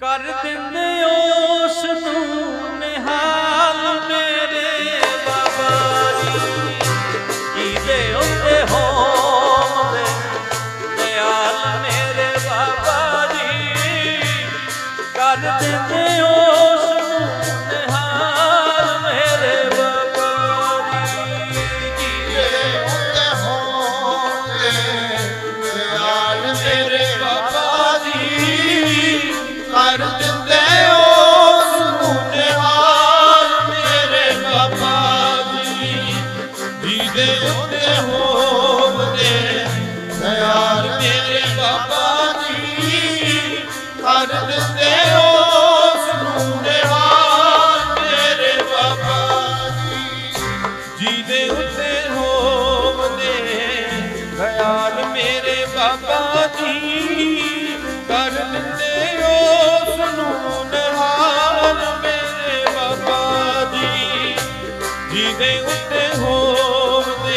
ਕਰ ਦਿੰਦੇ ਉਸ ਨੂੰ ਨਿਹਾਲ ਮੇਰੇ ਬਾਬਾ ਜੀ। ਜਿਹਦੇ ਉੱਤੇ ਹੋਵੇ ਦਿਆਲ ਮੇਰੇ ਬਾਬਾ ਜੀ। ਕਰ ਦਿੰਦੇ ਦੇ ਉੱਤੇ ਹੋਣਗੇ ਦਿਆਲ ਮੇਰੇ ਬਾਬਾ ਜੀ, ਕਰ ਦਿੰਦੇ ਉਸ ਨੂੰ ਨਿਹਾਲ ਮੇਰੇ ਬਾਬਾ ਜੀ। ਜਿਹਦੇ ਉੱਤੇ ਹੋਵਦੇ ਖਿਆਲ ਮੇਰੇ ਬਾਬਾ ਜੀ, ਕਰ ਦਿੰਦੇ ਉਸ ਨੂੰ ਨਿਹਾਲ ਮੇਰੇ ਬਾਬਾ ਜੀ। ਜਿਹਦੇ ਉੱਤੇ ਹੋ